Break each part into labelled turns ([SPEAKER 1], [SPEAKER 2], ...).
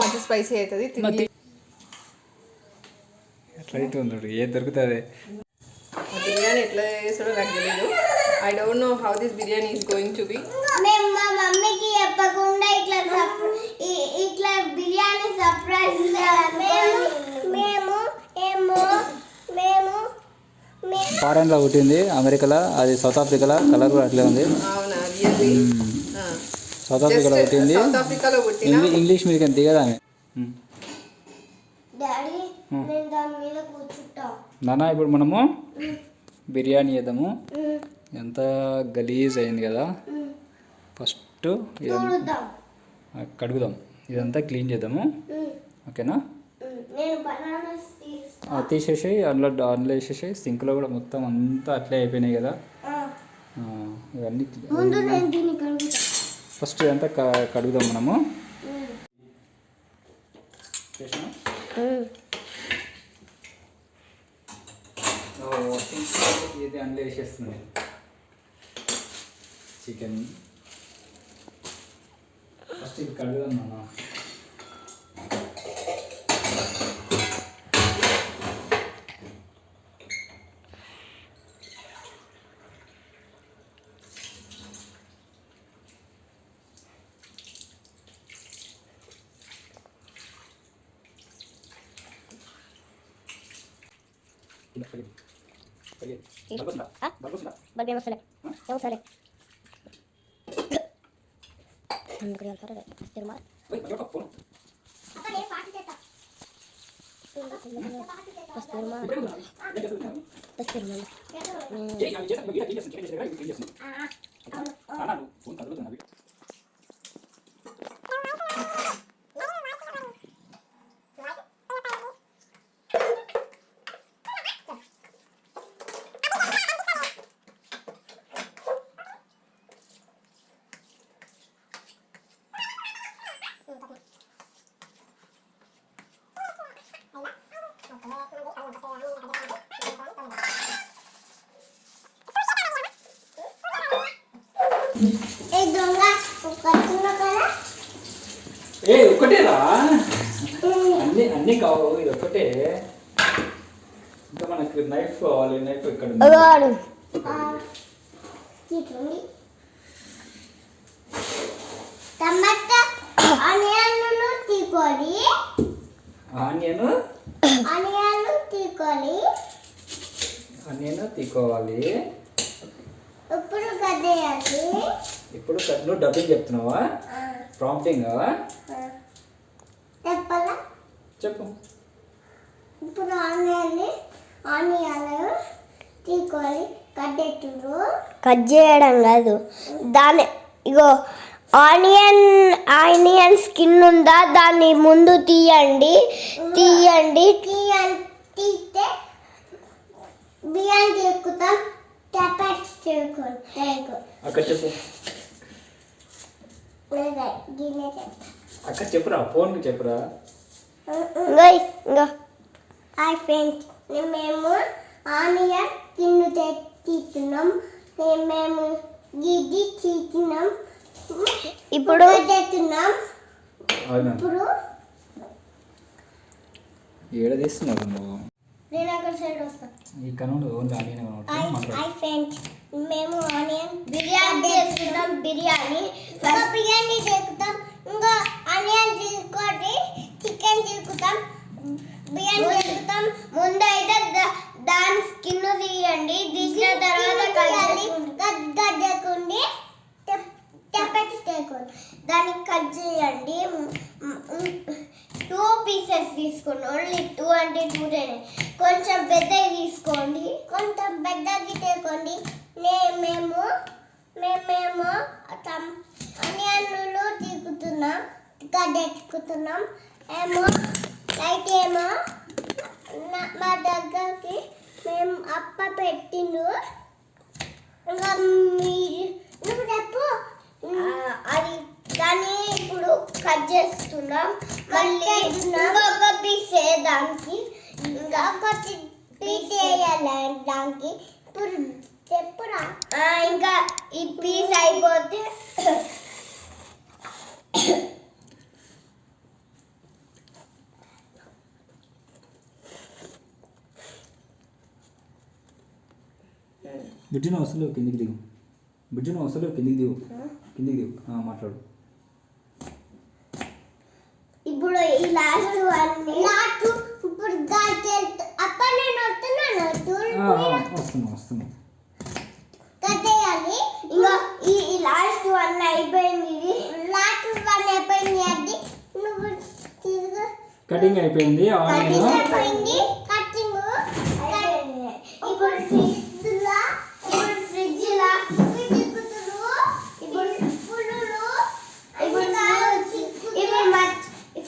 [SPEAKER 1] మంచి స్పైసీ అవుతుంది
[SPEAKER 2] ఉంది ఏది దొరుకుతుంది?
[SPEAKER 1] బిర్యానీ ఎట్లా చేస్తాడో నాకు తెలియదు I don't know how this biryani is going to be
[SPEAKER 3] మేము మా మమ్మీకి చెప్పకుండా ఇట్లా ఇట్లా బిర్యానీ సర్ప్రైజ్ మేము మేము ఏమో మేము మేము
[SPEAKER 2] ఫారెన్లో పుట్టింది అమెరికాలో అది సౌత్ ఆఫ్రికాలో కలర్ కూడా అట్లే ఉంది.
[SPEAKER 1] అవునా
[SPEAKER 2] సౌత్ ఆఫ్రికాలో పుట్టింది.
[SPEAKER 1] సౌత్ ఆఫ్రికాలో పుట్టిన?
[SPEAKER 2] ఇంగ్లీష్ ఇంగ్లీష్ మీడియం దిగదు.
[SPEAKER 3] డాడీ నేను దాని మీద కూర్చుంటా.
[SPEAKER 2] నాన్న ఇప్పుడు మనము బిర్యానీ చేద్దాము. ఎంత గలీజ్ అయింది కదా. ఫస్ట్ ఇదంతా
[SPEAKER 3] చూడుద్దాం
[SPEAKER 2] కడుగుదాం. ఇదంతా క్లీన్ చేద్దాము. ఓకేనా? తీసేసి అందులో అందులో వేసేసి సింక్లో కూడా మొత్తం అంతా అట్లే అయిపోయినాయి కదా. ఆ, ఇవన్నీ
[SPEAKER 3] ముందు నేను దీన్ని కలుగుతా
[SPEAKER 2] ఫస్ట్ అంతా క- కడుగుదాం మనము. ఇది అందులో వేసేస్తుంది? చికెన్. ఫస్ట్ ఇది కడుగుదాం మనం Yavuz söyle.
[SPEAKER 3] Yavuz söyle. Tanrı kırıyor
[SPEAKER 2] sarı. Kastırım var. Kastırma. Kastırma. Hmm. ఒక్కటే ఇంకా మనకి నైఫ్ కావాలి నైఫ్ ఇక్కడ
[SPEAKER 3] టమాటా ఆనియన్లు తీకొని
[SPEAKER 2] ఆనియన్?
[SPEAKER 3] ఆనియన్లు తీకొని
[SPEAKER 2] ఆనియన్ తీసుకోవాలి.
[SPEAKER 3] ఇప్పుడు కదేయాలి
[SPEAKER 2] ఇప్పుడు నువ్వు డబ్బింగ్ చెప్తున్నావా? ప్రాంప్టింగ్
[SPEAKER 3] చెప్పాలా?
[SPEAKER 2] చెప్పు.
[SPEAKER 3] ఇప్పుడు ఆనియన్ ఆనియన్ తీకొని కట్టెట్టుడు కట్ చేయడం కాదు. దాని ఇగో ఆనియన్ ఆనియన్ స్కిన్ ఉందా దాన్ని ముందు తీయండి. తీయండి. తీస్తే బియ్యం గిన్నె
[SPEAKER 2] అక్కడ చెప్పురా ఫోన్కి చెప్పురా.
[SPEAKER 3] ఇంకా ఇంకా హాయ్ ఫ్రెండ్స్ మేము ఆనియన్ కిన్ను తీస్తున్నాం మేము గిడ్డి తీస్తున్నాం ఇప్పుడు తెస్తున్నాం
[SPEAKER 2] అవునా?
[SPEAKER 3] ఇప్పుడు
[SPEAKER 2] ఏడ తీస్తున్నావు నువ్వు?
[SPEAKER 3] నేను అక్కడ సైడ్ వస్తాను
[SPEAKER 2] ఈ కనుడు ఓన్లీ ఆనియన్
[SPEAKER 3] హాయ్ ఫ్రెండ్స్ మేము ఆనియన్ బిర్యానీ చేసుకుంటాం బిర్యానీ. బిర్యానీ చేసుకుంటాం ఇంకా ఆనియన్ తీసుకొని చికెన్ తీసుకుంటాం. బిర్యానీ చేసుకుంటాం ముందు అయితే దా- దాని స్కిన్ తీయండి. తీసిన తర్వాత గడ్డకుండి దాన్ని కట్ చేయండి. టూ పీసెస్ తీసుకోండి ఓన్లీ టూ అంటే టూ కొంచెం పెద్దవి తీసుకోండి. కొంచెం పెద్దది తీసుకోండి నే- మేము మేమేమో అన్యాన్లు తీకుతున్నాం. గడ్డెట్టుకుతున్నాం ఏమో లైట్ ఏమో నా- మా దగ్గరికి మేము అప్ప పెట్టిండు. ఇంకా మీరు నువ్వు చెప్పు. అది దాన్ని ఇప్పుడు కట్ చేస్తున్నాం. మళ్ళీ ఇంకొక పీస్ దానికి ఇంకా ఒక పీస్ వేయాలి దానికి. ఇప్పుడు చెప్పురా. ఇంకా ఈ పీస్ అయిపోతే
[SPEAKER 2] బుజ్జును అసలు కిందికి దిగు. బుజ్జును అసలు కిందికి దిగు. కిందికి దిగు. ఆ, మాట్లాడు.
[SPEAKER 3] ఇప్పుడు ఈ లాస్ట్ వన్ లాస్ట్ ఇప్పుడు గాజెల్ట్ అప్ప నేను వస్తున్నాను
[SPEAKER 2] ఆ, ఆ, వస్తున్నా వస్తున్నా.
[SPEAKER 3] కట్టేయాలి. ఇంకా ఈ ఈ లాస్ట్ వన్ అయిపోయింది లాస్ట్ వన్ అయిపోయింది అది. నువ్వు తిరుగు.
[SPEAKER 2] కటింగ్ అయిపోయింది
[SPEAKER 3] కటింగ్ అయిపోయింది కటింగ్ ఇప్పుడు ఫ్రిడ్జ్ లా ఇప్పుడు ఫ్రిడ్జ్ లా తిరుగుతురు ఇప్పుడు పుల్లులు ఇప్పుడు ఇప్పుడు మచ్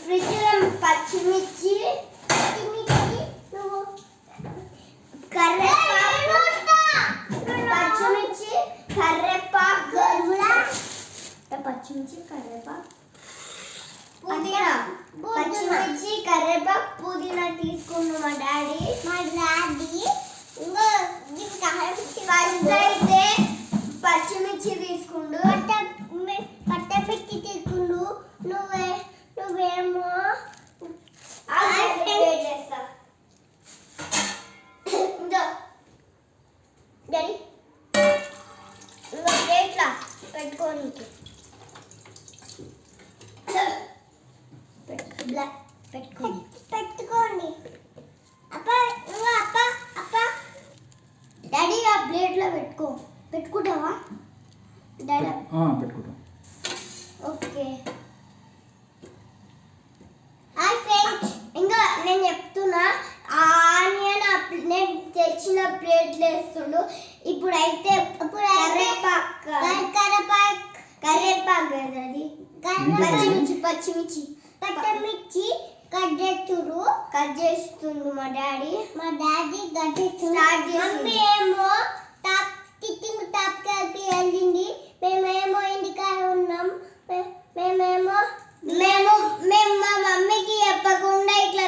[SPEAKER 3] ఫ్రిడ్జ్లో పచ్చిమిర్చి పచ్చిమిర్చి నువ్వు కర్రేపాకు పచ్చిమిర్చి కర్రేపాకు పచ్చిమిర్చి కర్రేపాకు పుదీనా. పచ్చిమిర్చి కరివేపాకు పుదీనా తీసుకున్నాం మా డాడీ మా డాడీ ఇంకా ఫస్ట్ అయితే పచ్చిమిర్చి తీసుకుండు పట్టమిర్చి తీసుకుండు నువ్వే నువ్వేమో చేస్తా డాడీ ఇంకా ప్లేట్లా పెట్టుకోనికి పెట్టుకోండి పెట్టుకోండి పెట్టుకోండి అప్ప నువ్వు అప్ప అప్ప డాడీ ఆ ప్లేట్లో పెట్టుకో పెట్టుకుంటావా డాడీ
[SPEAKER 2] ఆ, పెట్టుకుంటాం
[SPEAKER 3] ఓకే హాయ్ ఫ్రెండ్స్ ఇంకా నేను చెప్తున్నా ఆ ఆనియన్ ఆ ప్ల- నేను తెచ్చిన ప్లేట్లు వేస్తుండు ఇప్పుడైతే కరేపాకు కరేపాకు కదా అది పచ్చిమిర్చి పచ్చిమిర్చి. పచ్చిమిర్చి కట్ చేస్తుడు కట్ చేస్తుండు మా డాడీ. మా డాడీ కట్ స్టార్ట్ మమ్మీ ఏమో టాప్ కిటింగ్ టాప్ కలిపి వెళ్ళింది. మేమేమో ఇంటికాడ ఉన్నాం. మేమేమో మేము మేము మా మమ్మీకి చెప్పకుండా ఇట్లా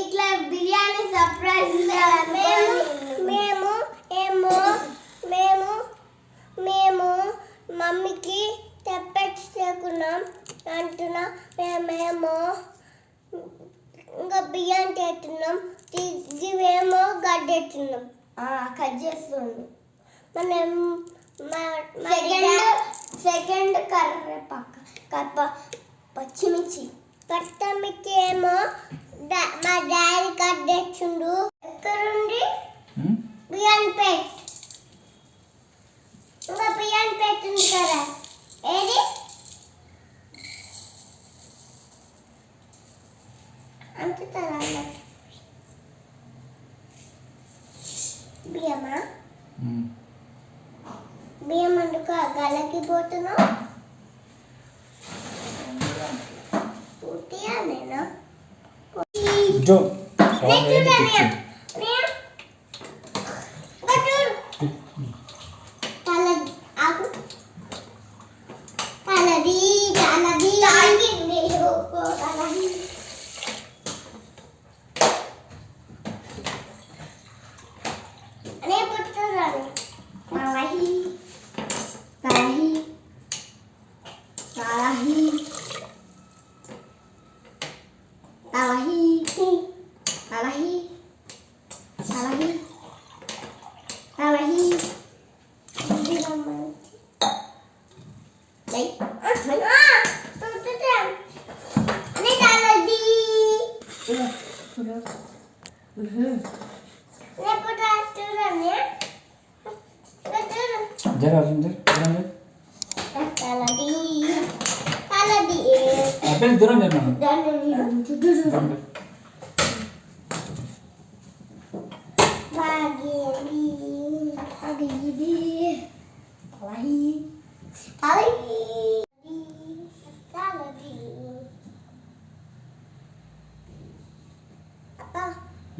[SPEAKER 3] ఇట్లా బిర్యానీ సర్ప్రైజ్ మేము మేము ఏమో మేము మేము మమ్మీకి తెప్పించుకున్నాం అంటున్నా మేమేమో ఇంకా బియ్యం చేస్తున్నాం ఇవేమో గడ్డెట్టున్నాం కట్ చేస్తుండు మనం సెకండ్ సెకండ్ కర్రేపాక కప్ప పచ్చిమిర్చి. పచ్చిమిర్చి ఏమో మా డాడీ కట్ తెచ్చిండు. పోతున్నావు పూర్తిగా నేను Ahí.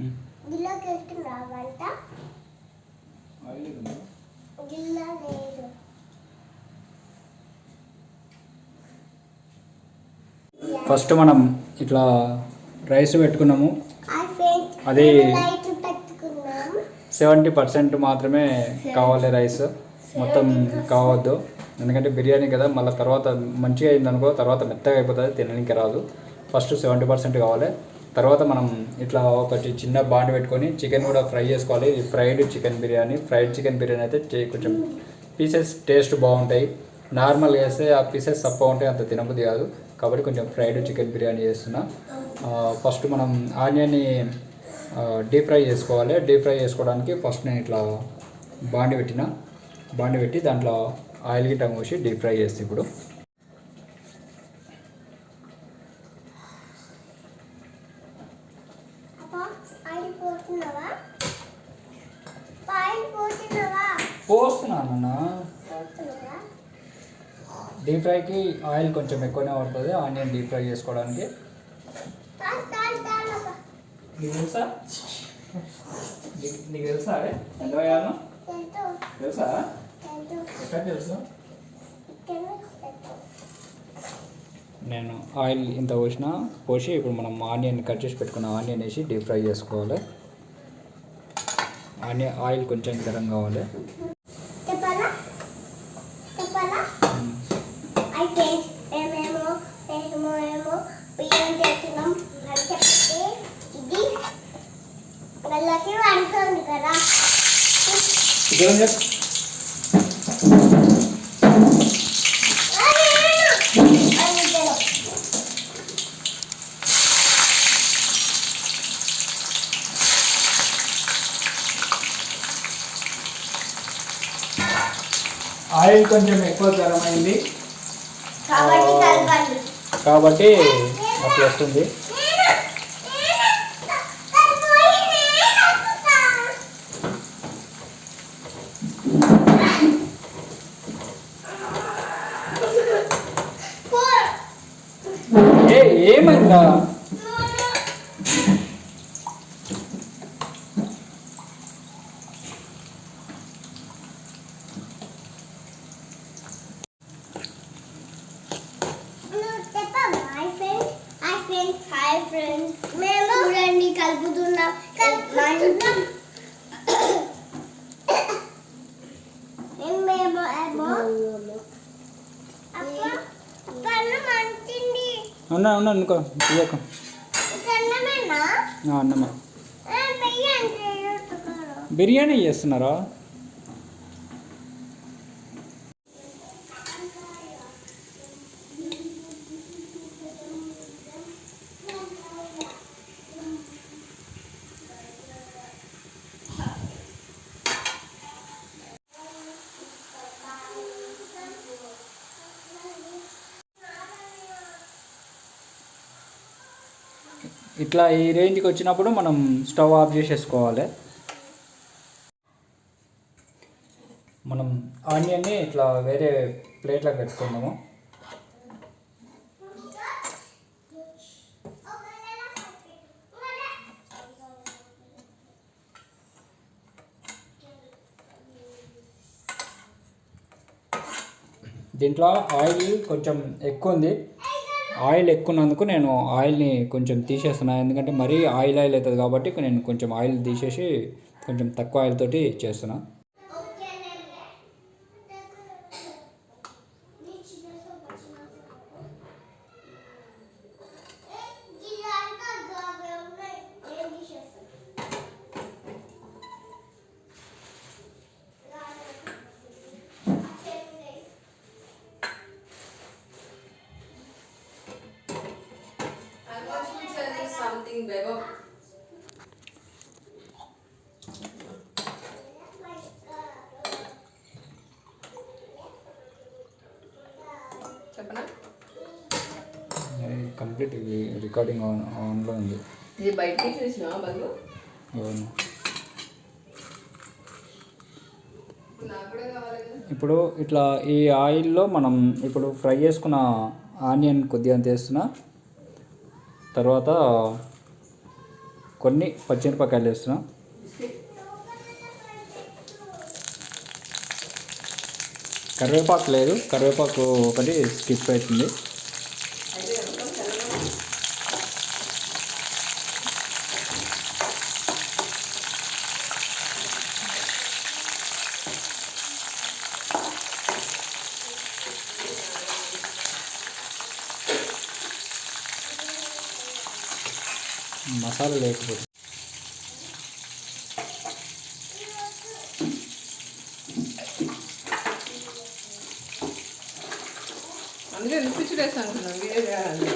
[SPEAKER 2] ఉమ్.
[SPEAKER 3] గిల్లా లేదు.
[SPEAKER 2] ఫస్ట్ మనం ఇట్లా రైస్ పెట్టుకున్నాము. అది- సెవెంటీ పర్సెంట్ మాత్రమే కావాలి రైస్. మొత్తం కావద్దు. ఎందుకంటే బిర్యానీ కదా మళ్ళీ తర్వాత మంచిగా అయింది అనుకో తర్వాత మెత్తగా అయిపోతుంది తినడానికి రాదు. ఫస్ట్ సెవెంటీ పర్సెంట్ కావాలి. తర్వాత మనం ఇట్లా ఒకటి చిన్న బాండ్ పెట్టుకొని చికెన్ కూడా ఫ్రై చేసుకోవాలి. ఇది fried chicken biryani. Fried chicken biryani అయితే చే- కొంచెం పీసెస్ టేస్ట్ బాగుంటాయి. నార్మల్ వేస్తే ఆ పీసెస్ తప్ప ఉంటాయి అంత తినబుద్ధి కాదు. కాబట్టి కొంచెం ఫ్రైడ్ చికెన్ బిర్యానీ చేస్తున్నా. ఫస్ట్ మనం ఆనియన్ని డీప్ ఫ్రై చేసుకోవాలి. డీప్ ఫ్రై చేసుకోవడానికి ఫస్ట్ నేను ఇట్లా బాండి పెట్టిన. బాండి పెట్టి దాంట్లో ఆయిల్ గిట్ట పోసి డీప్ ఫ్రై చేస్తే ఇప్పుడు డీప్ ఫ్రైకి ఆయిల్ కొంచెం ఎక్కువనే పడుతుంది ఆనియన్ డీప్ ఫ్రై చేసుకోవడానికి. నీకు తెలుసా? నీకు- తెలుసా అరే? ఎంత వేయాలనో తెలుసా? ఎక్కడ తెలుసు? నేను ఆయిల్ ఇంత పోసిన పోసి ఇప్పుడు మనం ఆనియన్ కట్ చేసి పెట్టుకున్న ఆనియన్ వేసి డీప్ ఫ్రై చేసుకోవాలి. ఆనియన్ ఆయిల్ కొంచెం గరం కావాలి
[SPEAKER 3] చెప్పాలా చెప్పాలా అయితే మేమేమో మేము ఏమో బియ్యం చేస్తున్నాం అని చెప్తే ఇది వాళ్ళకి వండుతుంది కదా.
[SPEAKER 2] ఆయిల్ కొంచెం ఎక్కువ గరం అయింది
[SPEAKER 3] కాబట్టి
[SPEAKER 2] అట్లా వస్తుంది ఏ ఏమైందా
[SPEAKER 3] హాయ్ ఫ్రెండ్స్ మేము చూడండి కలుపుతున్నాం. కలుపుతున్నాం. మేము
[SPEAKER 2] ఉన్నా ఉన్నా అనుకో ఇయ్యకు. అన్నమా. బిర్యానీ చేస్తున్నారా? ఇట్లా ఈ రేంజ్కి వచ్చినప్పుడు మనం స్టవ్ ఆఫ్ చేసేసుకోవాలి. మనం ఆనియన్ని ఇట్లా వేరే ప్లేట్లోకి పెట్టుకుందాము. దీంట్లో ఆయిల్ కొంచెం ఎక్కువ ఉంది. ఆయిల్ ఎక్కువ ఉన్నందుకు నేను ఆయిల్ని కొంచెం తీసేస్తున్నాను ఎందుకంటే మరీ ఆయిల్ ఆయిల్ అవుతుంది కాబట్టి నేను కొంచెం ఆయిల్ తీసేసి కొంచెం తక్కువ ఆయిల్ తోటి చేస్తున్నా.
[SPEAKER 1] Something, Bebo. చెప్పనా?
[SPEAKER 2] కంప్లీట్ రికార్డింగ్ ఆన్ ఆన్లో ఉంది.
[SPEAKER 1] ఇది బయటికి చూసినా బలు
[SPEAKER 2] అవును. ఇప్పుడు ఇట్లా ఈ ఆయిల్లో మనం ఇప్పుడు ఫ్రై చేసుకున్న ఆనియన్ కొద్దిగా వేస్తున్నా. తర్వాత కొన్ని పచ్చిమిరపకాయలు వేస్తున్నాం. కరివేపాకు లేదు. కరివేపాకు ఒకటి స్కిప్ అవుతుంది. మసాలా లేకపోతే.
[SPEAKER 1] అందుకే రిపిచ్చి వేసి అనుకున్నాను వీడియో చేయాలి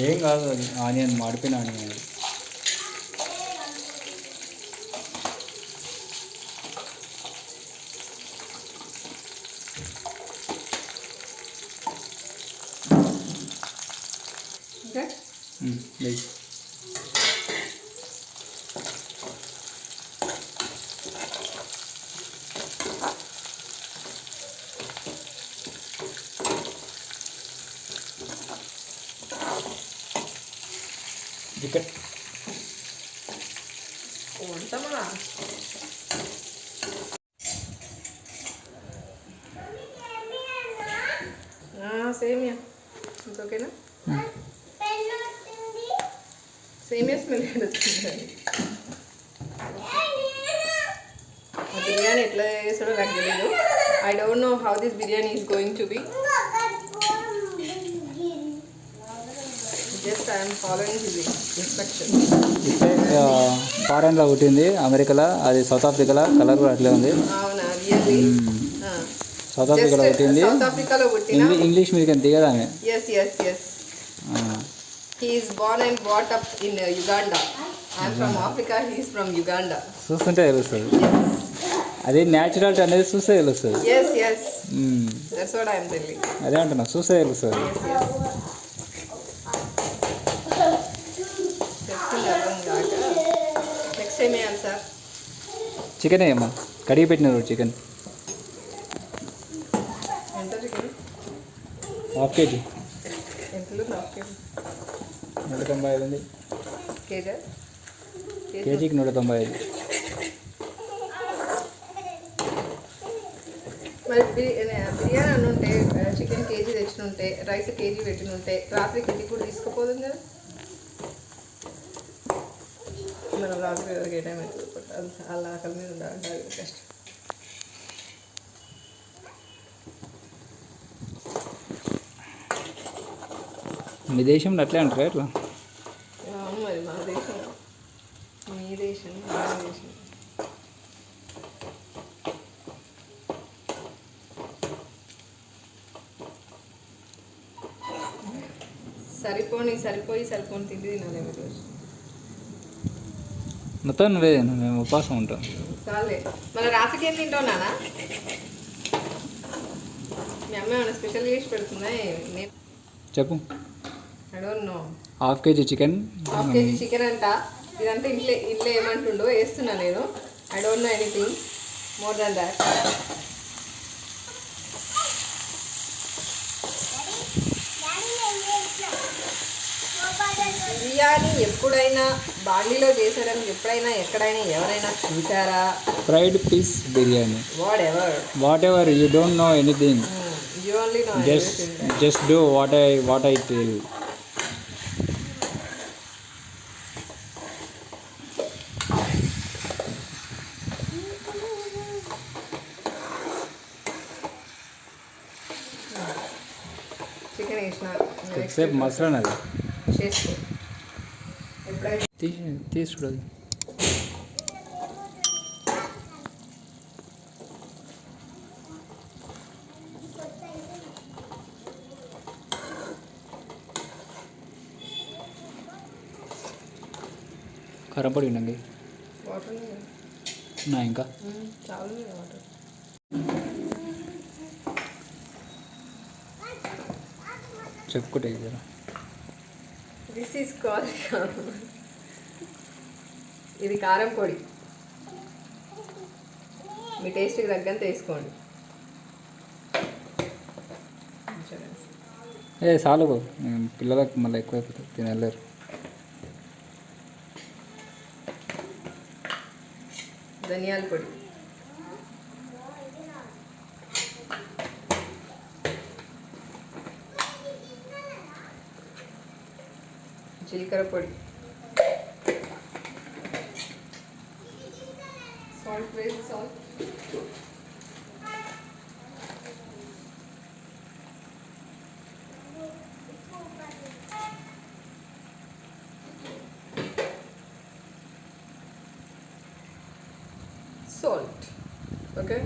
[SPEAKER 2] ఏం కాదు అది ఆనియన్ మాడిపోయిన ఆనియన్
[SPEAKER 1] 嗯，
[SPEAKER 2] 没。ఫారెన్లో పుట్టింది అమెరికాలో అది సౌత్ ఆఫ్రికాలో కలర్ కూడా అట్లే ఉంది. సౌత్ ఆఫ్రికాలో పుట్టింది. ఇంగ్లీష్ మీడియం దిగదు ఆమె చూస్తుంటే తెలుస్తుంది. అది న్యాచురాలిటీ అనేది చూస్తే తెలుస్తుంది. అదే అంటున్నా చూస్తే తెలుస్తుంది.
[SPEAKER 1] వేయాలి సార్.
[SPEAKER 2] చికెన్ ఏమో కడిగి పెట్టినారు చికెన్.
[SPEAKER 1] ఎంత చికెన్?
[SPEAKER 2] Half KG.
[SPEAKER 1] ఎంతలో హాఫ్ కేజీ.
[SPEAKER 2] నూట తొంభై ఐదు ఉంది.
[SPEAKER 1] కేజీ?
[SPEAKER 2] కేజీకి నూట తొంభై ఐదు.
[SPEAKER 1] మరి బిర్యానీ అని ఉంటే చికెన్ కేజీ తెచ్చిన ఉంటే రైస్ కేజీ పెట్టిన ఉంటే రాత్రికి ఇంటికి కూడా తీసుకుపోతుంది కదా? మనం రాత్రి వరకు ఏ టైం అవుతుంది అది అలా ఆకలి మీద ఉండాలంటే కష్టం.
[SPEAKER 2] మీ దేశంలో అట్లే అంటారా ఇట్లా?
[SPEAKER 1] అవును మరి మన దేశం మీ దేశం మన దేశం. సరిపోని సరిపోయి సరిపోని తిండి తినాలి ఈరోజు.
[SPEAKER 2] మొత్తం నువ్వే మేము ఉపవాసం ఉంటాం. చెప్పు.
[SPEAKER 1] I don't know
[SPEAKER 2] half KG chicken.
[SPEAKER 1] Half KG chicken అంట. ఇదంతా ఇంట్లో ఇంట్లో ఏమంటుండో వేస్తున్నా నేను. I don't know anything more than that
[SPEAKER 3] daddy నేను చేసిన మొబైల్
[SPEAKER 1] బిర్యానీ ఎప్పుడైనా బాండీలో చేశారని ఎప్పుడైనా ఎక్కడైనా ఎవరైనా చూసారా
[SPEAKER 2] fried
[SPEAKER 1] piece biryani.
[SPEAKER 2] Whatever whatever you don't know anything
[SPEAKER 1] you only know
[SPEAKER 2] just just do what I what I tell
[SPEAKER 1] chicken వేసిన
[SPEAKER 2] కొద్దిసేపు మసలాను అది.
[SPEAKER 1] చేసుకో ఎప్పుడైనా
[SPEAKER 2] తీసి తీసి చూడదు కారం పొడి ఉండండి. నా ఇంకా? చెప్పుకుంటే జరా
[SPEAKER 1] దిస్ ఈస్ కాల్ ఇది కారం పొడి. మీ టేస్ట్కి తగ్గంత వేసుకోండి.
[SPEAKER 2] ఏ చాలు పిల్లలకు మళ్ళీ ఎక్కువ తినలేరు.
[SPEAKER 1] ధనియాల పొడి. పొడి సాల్ట్ వేసి సాల్ట్ salt okay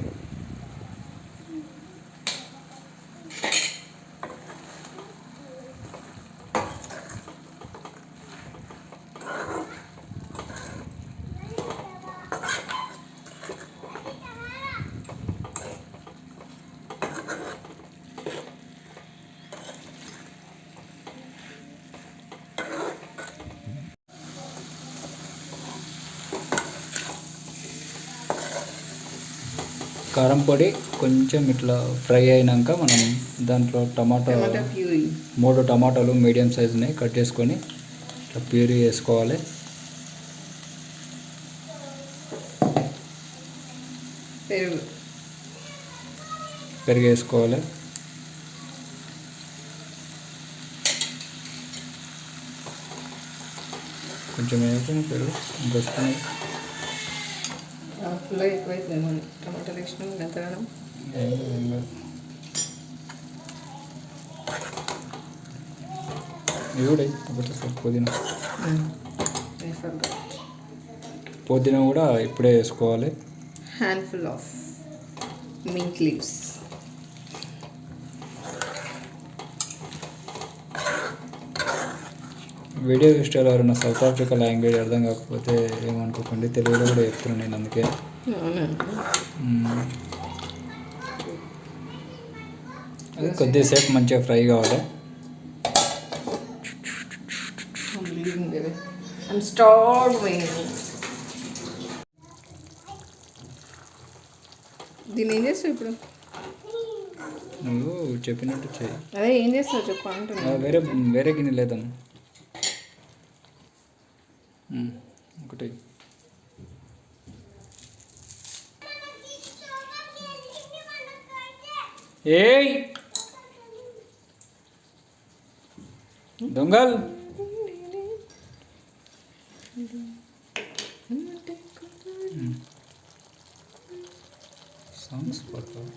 [SPEAKER 2] కారం పొడి కొంచెం ఇట్లా ఫ్రై అయినాక మనం దాంట్లో టమాటో. మూడు టమాటాలు మీడియం సైజుని కట్ చేసుకొని ఇట్లా ప్యూరీ వేసుకోవాలి
[SPEAKER 1] పెరుగు.
[SPEAKER 2] వేసుకోవాలి కొంచెం వేసుకొని పెరుగు. ఇంకొస్తుంది
[SPEAKER 1] టమాటాలు వేసినాం ఎంతగానో
[SPEAKER 2] ఇది కూడా ఒకటి సార్ పుదీనా.
[SPEAKER 1] వేసాను
[SPEAKER 2] పుదీనా కూడా ఇప్పుడే వేసుకోవాలి.
[SPEAKER 1] Handful of mint leaves
[SPEAKER 2] video చూస్తే ఎవరైనా సౌత్ ఆఫ్రికా లాంగ్వేజ్ అర్థం కాకపోతే ఏమనుకోకండి తెలుగులో కూడా చెప్తున్నాను నేను అందుకే. అది కొద్దిసేపు మంచిగా ఫ్రై కావాలి.
[SPEAKER 1] దీన్ని ఏం చేస్తావు ఇప్పుడు?
[SPEAKER 2] నువ్వు చెప్పినట్టు చేయి
[SPEAKER 1] అదే ఏం చేస్తావు చెప్పు అంటున్నా.
[SPEAKER 2] వేరే వేరే గిన్నె లేదమ్మా మ్మ్. ఒకటి ఏయ్ దొంగల్ సాంగ్స్ పడతావు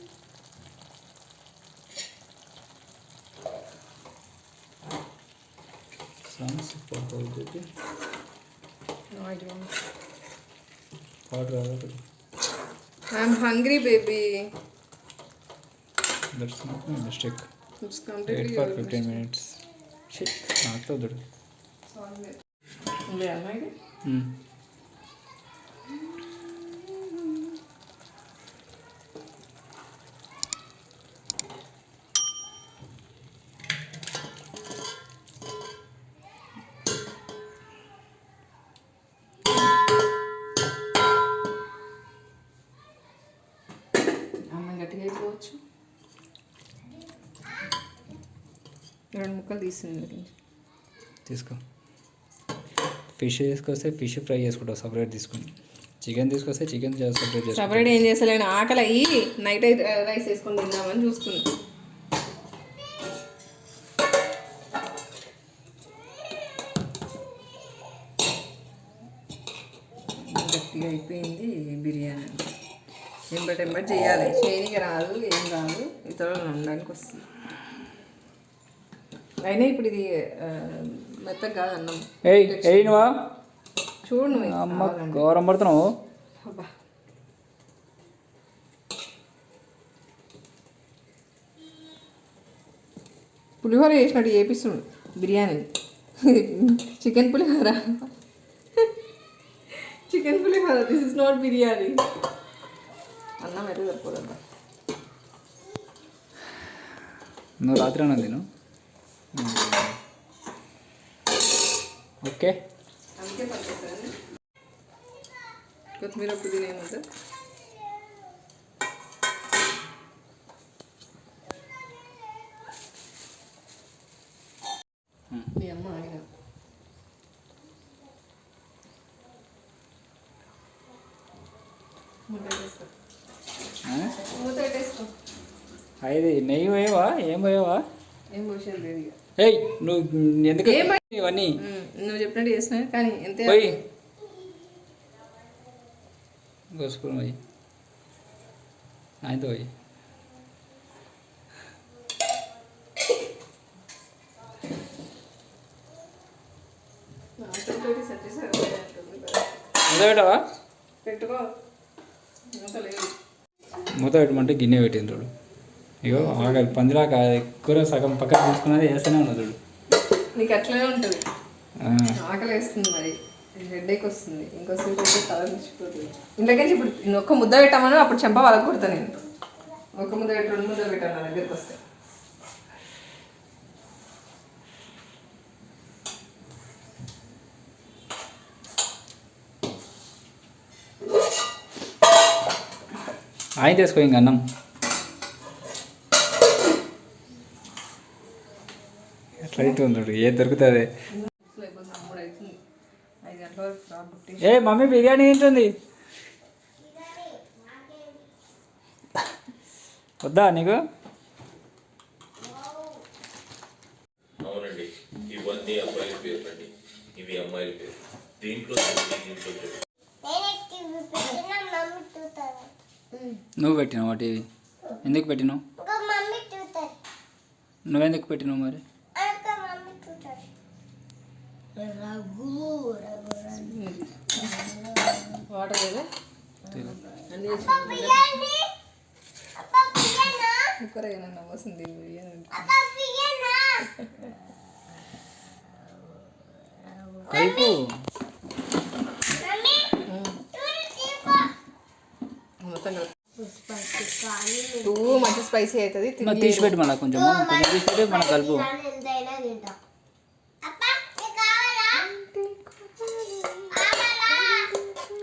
[SPEAKER 2] సాంగ్స్ పడతావు చెప్పి పాట రాదు ఒకటి
[SPEAKER 1] I'm
[SPEAKER 2] hungry baby that's not
[SPEAKER 1] my
[SPEAKER 2] mistake
[SPEAKER 1] wait
[SPEAKER 2] for fifteen minutes నాకు వద్దు
[SPEAKER 1] నుంచి.
[SPEAKER 2] తీసుకో. ఫిష్ తీసుకొస్తే ఫిష్ ఫ్రై చేసుకుంటావు సపరేట్ తీసుకుని చికెన్ తీసుకొస్తే చికెన్ సపరేట్ చేసుకుంటావు
[SPEAKER 1] సపరేట్ ఏం చేస్తలేను. ఆకలి అయ్యి నైట్ రైస్ వేసుకొని తిందామని గట్టిగా అయిపోయింది బిర్యానీ. ఎంబటి ఎంబటి చేయాలి. చేయనికి రాదు ఏం రాదు. ఇతరులు ఉండడానికి వస్తుంది అయినా ఇప్పుడు ఇది మెత్తగా కాదు అన్నం.
[SPEAKER 2] ఏయ్ ఏయ్ నువ్వా?
[SPEAKER 1] చూడు నువ్వు.
[SPEAKER 2] అమ్మ. ఘోరం పడుతున్నావు.
[SPEAKER 1] పులిహోర చేసినట్టు చేపిస్తుండు biryani. Chicken pulihora. Chicken pulihora this is not biryani. అన్నం అయితే సరిపోదంట.
[SPEAKER 2] నువ్వు రాత్రి అన్నం తిను. ఓకే
[SPEAKER 1] అందుకే పనిచేస్తుంది కొత్తిమీర పుదీనా ఏమంటారు మీ అమ్మ ఆయన మూత పెట్టేసుకో. మూత పెట్టేసుకో.
[SPEAKER 2] అది నెయ్యి పోయావా ఏం పోయావా
[SPEAKER 1] ఏం పోసేది లేదు ఇక
[SPEAKER 2] ఏయ్ నువ్వు ఎందుకు ఇవన్నీ?
[SPEAKER 1] నువ్వు చెప్పినట్టు చేసిన కానీ ఎంతే
[SPEAKER 2] పోయి. పోయి. ఆయనతో పోయి. పెట్టవా?
[SPEAKER 1] పెట్టుకో మూత
[SPEAKER 2] పెట్టమంటే గిన్నె పెట్టింది చూడు ఇగో ఆగలి పందిలాక కూర సగం పక్కన తీసుకున్నది వేస్తూనే ఉన్నది చూడు.
[SPEAKER 1] నీకు అట్లనే ఉంటుంది. ఆకలి వేస్తుంది మరి. హెడ్ఏక్ వస్తుంది. ఇంకోసేపు అయితే తల మించిపోతుంది ఇంట్లోకి ఇప్పుడు నువ్వు ఒక్క ముద్ద పెట్టామని అప్పుడు చెంప వాళ్ళకు కొడతా నేను. ఒక ముద్ద పెట్టి రెండు ముద్ద పెట్టాను నా దగ్గరికి వస్తే.
[SPEAKER 2] ఆయన తీసుకో ఇంక అన్నం. అవుతుంది చూడు ఏది దొరుకుతుంది? ఏ మమ్మీ బిర్యానీ తింటుంది. వద్దా నీకు?
[SPEAKER 4] అవునండి ఇవన్నీ అబ్బాయిల ఇవి అమ్మాయిల పేరు. దీంట్లో
[SPEAKER 2] నువ్వు పెట్టినావు టీవీ? ఎందుకు పెట్టినావు? నువ్వెందుకు పెట్టినావు మరి
[SPEAKER 3] ఇంకా మమ్మీ చూస్తారు రఘు
[SPEAKER 1] వాటర్ లేదా అన్ని
[SPEAKER 3] అబ్బా బిర్యానీ అబ్బా బిర్యానా
[SPEAKER 1] కుక్కర్ ఏమన్నా వస్తుంది
[SPEAKER 2] కలుపు
[SPEAKER 1] మొత్తం కలిపి. టూ మంచి స్పైసీ అవుతుంది
[SPEAKER 2] తీసి పెట్టి మళ్ళీ కొంచెం కొంచెం తీసి పెట్టి మన కలుపు
[SPEAKER 3] ఎంతైనా తింటా అబ్బా నీకు కావాలా కావాలా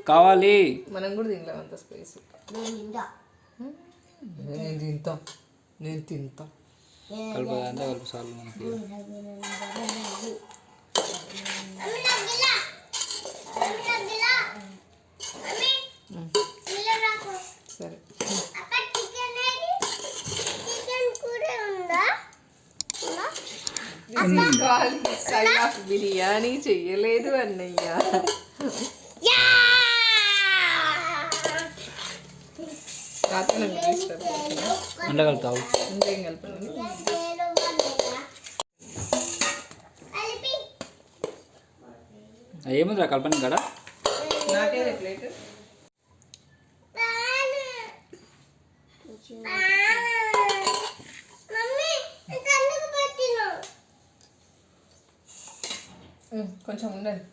[SPEAKER 2] కావాలి.
[SPEAKER 1] మనం కూడా తినలేం అంత స్పైసీ
[SPEAKER 3] నేను తింటా.
[SPEAKER 1] నేను తింటా. నేను తింటా.
[SPEAKER 2] కలుపు అంతా కలుపు సార్లు మనకి.
[SPEAKER 1] సరే. బిర్యానీ చెయ్యలేదు అన్నయ్య. రాత్రి
[SPEAKER 2] కలుపుతావు
[SPEAKER 1] ఇంకేం కలపను
[SPEAKER 3] కలిపి
[SPEAKER 2] ఏముందిరా
[SPEAKER 1] నాకే ప్లేట్
[SPEAKER 3] అందుకు పెట్టినావు
[SPEAKER 1] కొంచెం ఉండండి